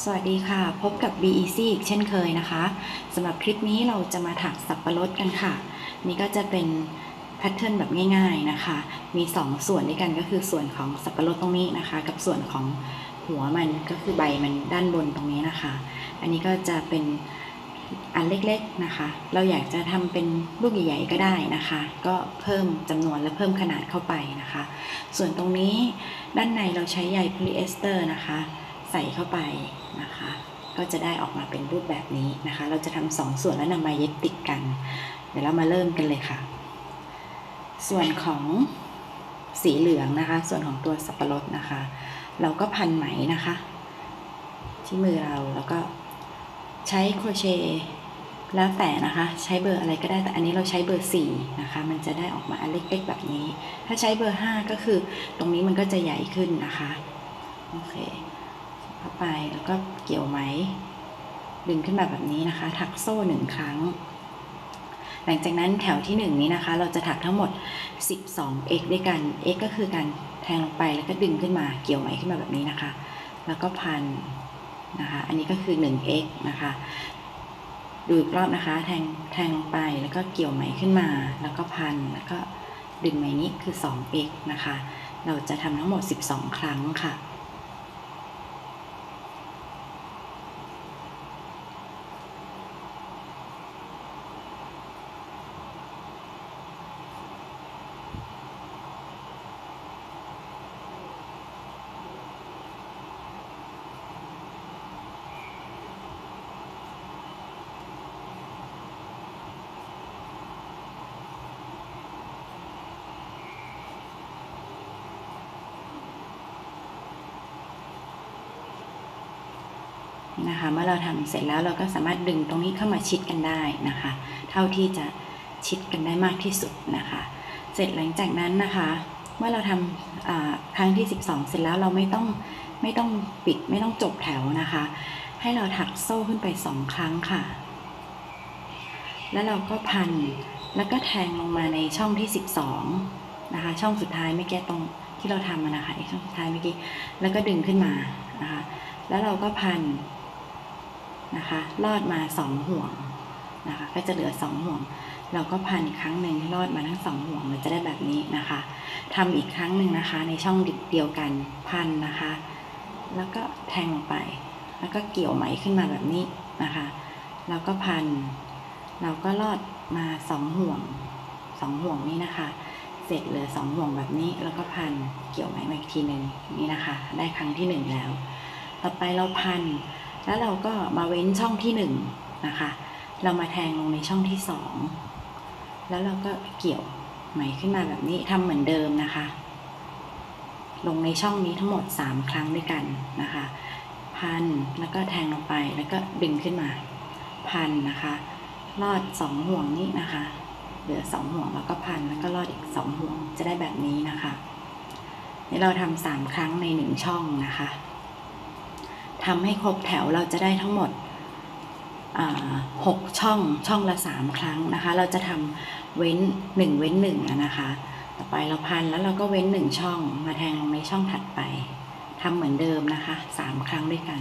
สวัสดีค่ะ พบกับ BEC อีกเช่นเคยนะคะสำหรับคลิปนี้เราจะมาถักสับปะรดกันค่ะ นี่ก็จะเป็นแพทเทิร์นแบบง่ายๆนะคะ มี 2 ส่วนด้วยกันก็คือส่วนของสับปะรดตรงนี้นะคะ กับส่วนของหัวมันก็คือใบมันด้านบนตรงนี้นะคะ อันนี้ก็จะเป็นอันเล็กๆนะคะ เราอยากจะทำเป็นลูกใหญ่ๆก็ได้นะคะ ก็เพิ่มจำนวนและเพิ่มขนาดเข้าไปนะคะ ส่วนตรงนี้ด้านในเราใช้ใยโพลีเอสเตอร์นะคะ ใส่เข้าไปนะคะ ก็จะได้ออกมาเป็นรูปแบบนี้นะคะ เราจะทำสองส่วนแล้วนำมาเย็บติดกัน เดี๋ยวเรามาเริ่มกันเลยค่ะ ส่วนของสีเหลืองนะคะ ส่วนของตัวสับปะรดนะคะ เราก็พันไหมนะคะ ที่มือเราแล้วก็ใช้โครเชต์แล้วแต่นะคะ ใช้เบอร์อะไรก็ได้แต่อันนี้เราใช้เบอร์4นะคะ มันจะได้ออกมาอันเล็กๆแบบนี้ ถ้าใช้เบอร์ 5 ก็คือตรงนี้มันก็จะใหญ่ขึ้นนะคะ โอเค เข้าไปแล้วก็เกี่ยวไหม ดึงขึ้นมาแบบนี้นะคะ ถักโซ่หนึ่งครั้ง หลังจากนั้นแถวที่ 1 นี้นะคะ เราจะถักทั้งหมด 12 x ด้วยกัน x ก็คือการแทงลงไปแล้วก็ดึงขึ้นมา เกี่ยวไหมขึ้นมาแบบนี้นะคะ แล้วก็พันนะคะ อันนี้ก็คือ 1x นะคะ ดูอีกรอบนะคะ แทงแทงลงไปแล้วก็เกี่ยวไหมขึ้นมา แล้วก็พันแล้วก็ดึงไหมนี้คือ 2x นะคะ เราจะทำทั้งหมด 12 ครั้งค่ะ นะคะเมื่อเราทำเสร็จแล้วเราก็สามารถดึงตรงนี้เข้ามาชิดกันได้นะคะ เท่าที่จะชิดกันได้มากที่สุดนะคะ เสร็จหลังจากนั้นนะคะ เมื่อเราทำอ่าครั้งที่ 12 เสร็จแล้วเราไม่ต้องไม่ต้องปิดไม่ต้องจบแถวนะคะ ให้เราถักโซ่ขึ้นไป 2 ครั้งค่ะ แล้วเราก็พันแล้วก็แทงลงมาในช่องที่ 12นะคะ ช่องสุดท้ายไม่แก้ตรงที่เราทำมานะคะไอช่องสุดท้ายเมื่อกี้แล้วก็ดึงขึ้นมานะคะแล้วเราก็พัน นะคะลอดมาสองห่วงนะคะก็จะเหลือสองห่วง เราก็พันอีกครั้งหนึ่งลอดมาทั้งสองห่วงมันจะได้แบบนี้นะคะทำอีกครั้งหนึ่งนะคะ ในช่องเดียวกันพันนะคะ แล้วก็แทงลงไป แล้วก็เกี่ยวไหมขึ้นมาแบบนี้นะคะแล้วก็พัน เราก็ลอดมาสองห่วงสองห่วงนี้นะคะ เสร็จเหลือสองห่วงแบบนี้ แล้วก็พันเกี่ยวไหมมาอีกทีหนึ่งนี่นะคะ ได้ครั้งที่หนึ่งแล้ว ต่อไปเราพัน แล้วเราก็มาเว้นช่องที่หนึ่งนะคะ เรามาแทงลงในช่องที่สองแล้วเราก็เกี่ยวไหมขึ้นมาแบบนี้ทำเหมือนเดิมนะคะ ลงในช่องนี้ทั้งหมด 3 ครั้งด้วยกันนะคะ พันแล้วก็แทงลงไปแล้วก็ดึงขึ้นมา พันนะคะลอดสองห่วงนี้นะคะ เหลือสองห่วงแล้วก็พันแล้วก็ลอดอีกสองห่วงจะได้แบบนี้นะคะนี่เราทำสามครั้งในหนึ่งช่องนะคะ ทำให้ครบแถวเราจะได้ทั้งหมดอ่าหกช่องช่องละสามครั้งนะคะ เราจะทำเว้นหนึ่งเว้นหนึ่งอะนะคะ ต่อไปเราพันแล้วเราก็เว้นหนึ่งช่องมาแทงลงในช่องถัดไปทำเหมือนเดิมนะคะสามครั้งด้วยกัน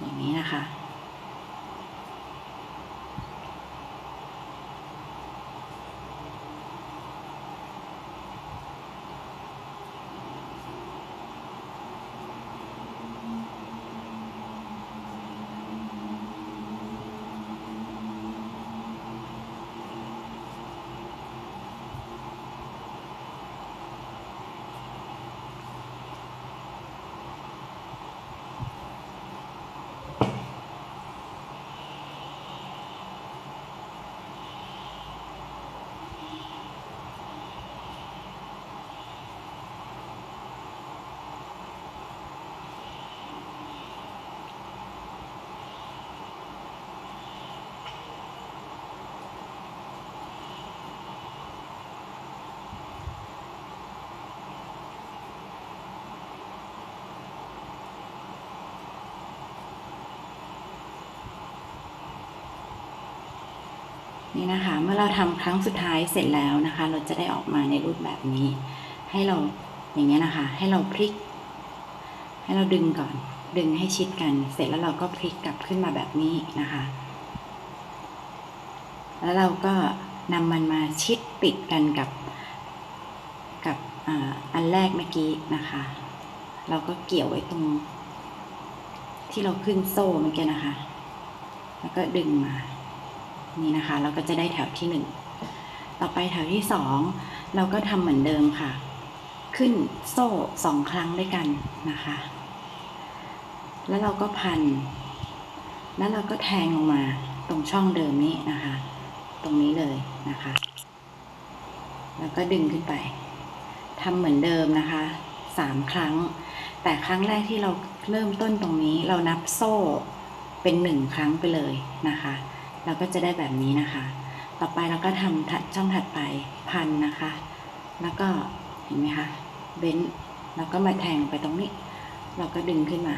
อย่างนี้นะคะ นี่นะคะ เมื่อเราทำครั้งสุดท้ายเสร็จแล้วนะคะ เราจะได้ออกมาในรูปแบบนี้ ให้เราอย่างเงี้ยนะคะ ให้เราพลิก ให้เราดึงก่อน ดึงให้ชิดกัน เสร็จแล้วเราก็พลิกกลับขึ้นมาแบบนี้นะคะ แล้วเราก็นำมันมาชิดติดกันกับกับออันแรกเมื่อกี้นะคะ เราก็เกี่ยวไว้ตรง ที่เราขึ้นโซ่เมื่อกี้นะคะ แล้วก็ดึงมา นี่นะคะ เราก็จะได้แถวที่หนึ่งต่อไปแถวที่สองเราก็ทำเหมือนเดิมค่ะ ขึ้นโซ่สองครั้งด้วยกันนะคะ แล้วเราก็พัน แล้วเราก็แทงลงมาตรงช่องเดิมนี้นะคะ ตรงนี้เลยนะคะ แล้วก็ดึงขึ้นไปทำเหมือนเดิมนะคะสามครั้ง แต่ครั้งแรกที่เราเริ่มต้นตรงนี้ เรานับโซ่เป็นหนึ่งครั้งไปเลยนะคะ เราก็จะได้แบบนี้นะคะ ต่อไปเราก็ทำถัดช่องถัดไปพันนะคะ แล้วก็เห็นไหมคะเบนแล้วก็มาแทงไปตรงนี้ เราก็ดึงขึ้นมา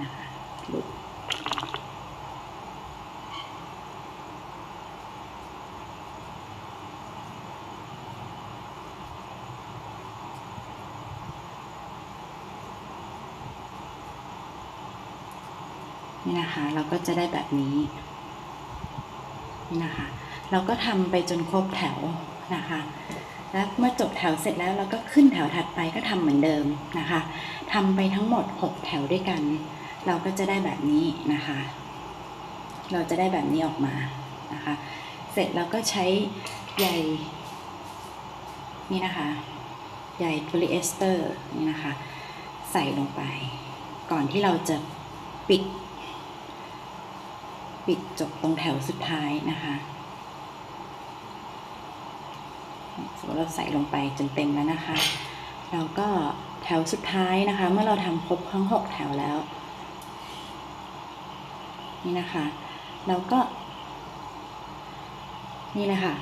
นะคะหลุด นะคะ เราก็จะได้แบบนี้นี่นะคะ เราก็ทำไปจนครบแถวนะคะ แล้วเมื่อจบแถวเสร็จแล้วเราก็ขึ้นแถวถัดไปก็ทำเหมือนเดิมนะคะทำไปทั้งหมด 6 แถวด้วยกัน เราก็จะได้แบบนี้นะคะ เราจะได้แบบนี้ออกมานะคะ เสร็จเราก็ใช้ใยนี่นะคะใยโพลีเอสเตอร์นี่นะคะ ใส่ลงไป ก่อนที่เราจะปิด ปิดจบตรงแถวสุดท้ายนะคะสมมติเราใส่ลงไปจนเต็มแล้วนะคะ เราก็แถวสุดท้ายนะคะ เมื่อเราทำครบทั้งหกแถวแล้ว นี่นะคะเราก็ นี่เลยค่ะ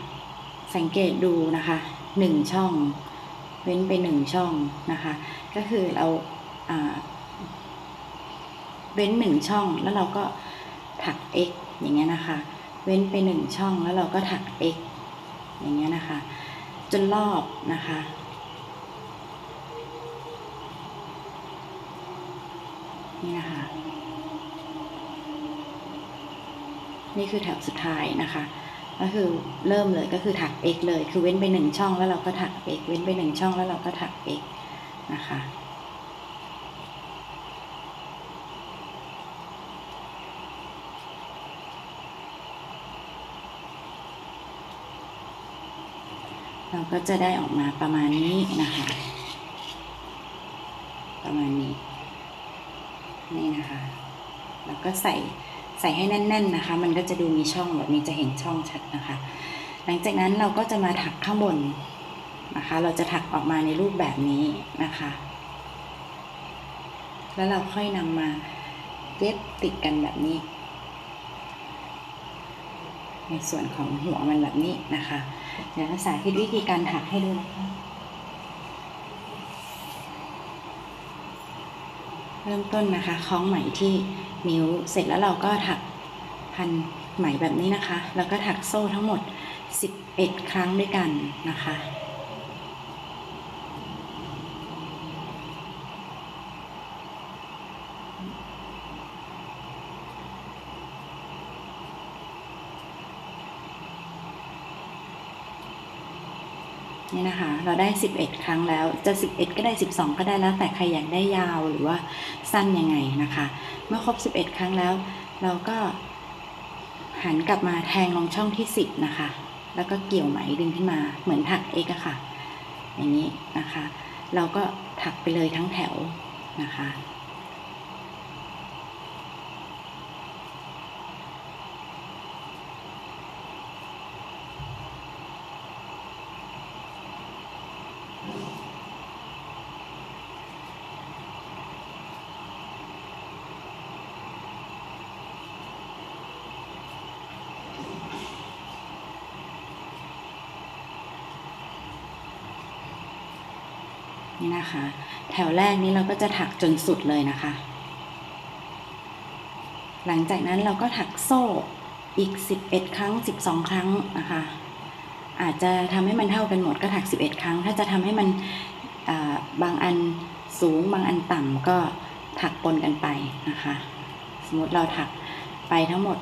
สังเกตดูนะคะหนึ่งช่อง เว้นไปหนึ่งช่องนะคะ ก็คือเราเว้นหนึ่งช่องแล้วเราก็ ถัก x อย่างเงี้ยนะคะ เว้นไปหนึ่งช่องแล้วเราก็ถัก x อย่างเงี้ยนะคะ จนรอบนะคะ นี่นะคะ นี่คือแถวสุดท้ายนะคะ ก็คือเริ่มเลยก็คือถัก x เลย คือเว้นไปหนึ่งช่องแล้วเราก็ถัก x เว้นไปหนึ่งช่องแล้วเราก็ถัก x นะคะ เราก็จะได้ออกมาประมาณนี้นะคะ ประมาณนี้ นี่นะคะ แล้วก็ใส่ใส่ให้แน่น ๆนะคะ มันก็จะดูมีช่องแบบนี้จะเห็นช่องชัดนะคะ หลังจากนั้นเราก็จะมาถักข้างบนนะคะ เราจะถักออกมาในรูปแบบนี้นะคะ แล้วเราค่อยนำมาเย็บติดกันแบบนี้ ในส่วนของหัวมันแบบนี้นะคะ เดี๋ยวสาธิตวิธีการถักให้ดูนะคะเริ่มต้นนะคะคล้องไหมที่นิ้วเสร็จแล้วเราก็ถักพันไหมแบบนี้นะคะ แล้วก็ถักโซ่ทั้งหมด 11 ครั้งด้วยกันนะคะ นี่นะคะ เราได้ 11 ครั้งแล้ว จะ 11 ก็ได้ 12 ก็ได้แล้ว แต่ใครอยากได้ยาวหรือว่าสั้นยังไงนะคะ เมื่อครบ 11 ครั้งแล้ว เราก็หันกลับมาแทงลงช่องที่ 10 นะคะ แล้วก็เกี่ยวไหมดึงขึ้นมา เหมือนถักเอกอะค่ะ อย่างนี้นะคะ เราก็ถักไปเลยทั้งแถวนะคะ นี่นะคะ แถวแรกนี้เราก็จะถักจนสุดเลยนะคะ หลังจากนั้นเราก็ถักโซ่อีก 11 ครั้ง 12 ครั้งนะคะ อาจจะทำให้มันเท่ากันหมดก็ถัก 11 ครั้ง ถ้าจะทำให้มันาบางอันสูงบางอันต่ำก็ถักปนกันไปนะคะ สมมติเราถักไปทั้งหมด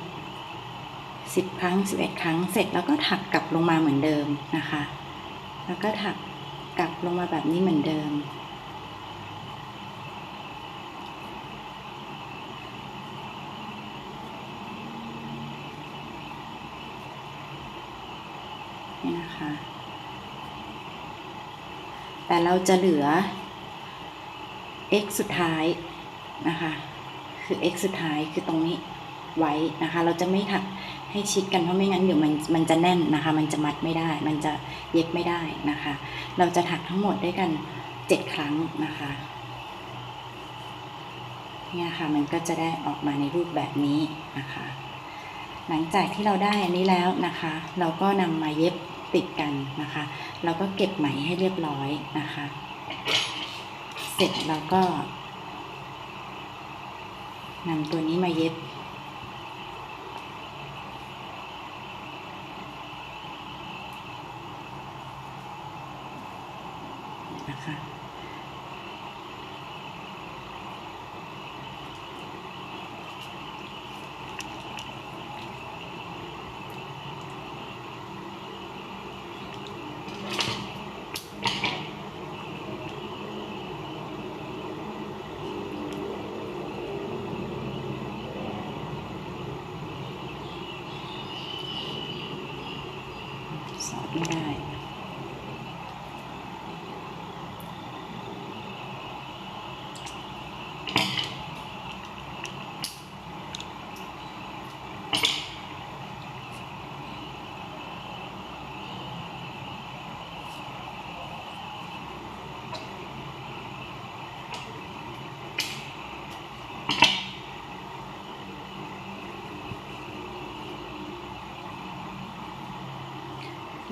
10 ครั้ง 11 ครั้งเสร็จแล้วก็ถักกลับลงมาเหมือนเดิมนะคะ แล้วก็ถัก กลับลงมาแบบนี้เหมือนเดิม นี่นะคะ แต่เราจะเหลือ x สุดท้ายนะคะ คือ x สุดท้ายคือตรงนี้ไว้นะคะ เราจะไม่ถัก ให้ชิดกันเพราะไม่งั้นเดี๋ยวมันมันจะแน่นนะคะ มันจะมัดไม่ได้ มันจะเย็บไม่ได้นะคะ เราจะถักทั้งหมดด้วยกัน7ครั้งนะคะเนี่ยค่ะมันก็จะได้ออกมาในรูปแบบนี้นะคะ หลังจากที่เราได้อันนี้แล้วนะคะ เราก็นำมาเย็บติดกันนะคะ เราก็เก็บไหมให้เรียบร้อยนะคะ เสร็จเราก็นำตัวนี้มาเย็บ น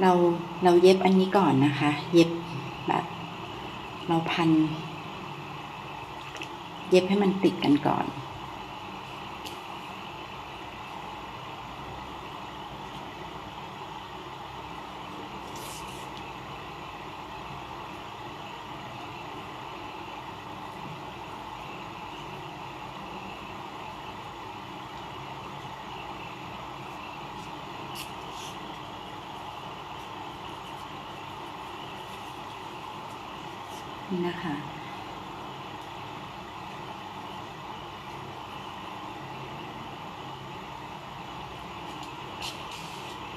เราเราเย็บอันนี้ก่อนนะคะ เย็บแบบ เราพัน เย็บให้มันติดกันก่อน นี่นะคะ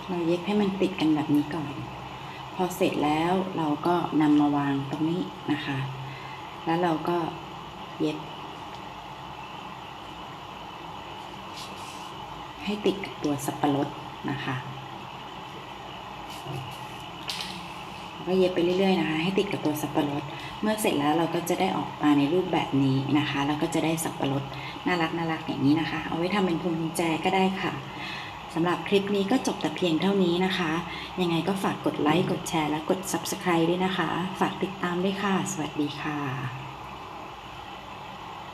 เราเย็บให้มันติดกันแบบนี้ก่อน พอเสร็จแล้วเราก็นำมาวางตรงนี้นะคะ แล้วเราก็เย็บ ให้ติดกับตัวสับปะรดนะคะก็เย็บไปเรื่อยๆนะคะ ให้ติดกับตัวสับปะรด เมื่อเสร็จแล้วเราก็จะได้ออกมาในรูปแบบนี้นะคะ แล้วก็จะได้สับปะรดน่ารักน่ารักอย่างนี้นะคะ เอาไว้ทำเป็นพวงกุญแจก็ได้ค่ะสำหรับคลิปนี้ก็จบแต่เพียงเท่านี้นะคะ ยังไงก็ฝากกดไลค์ กดแชร์ และกด Subscribe ด้วยนะคะ ฝากติดตามด้วยค่ะ สวัสดีค่ะ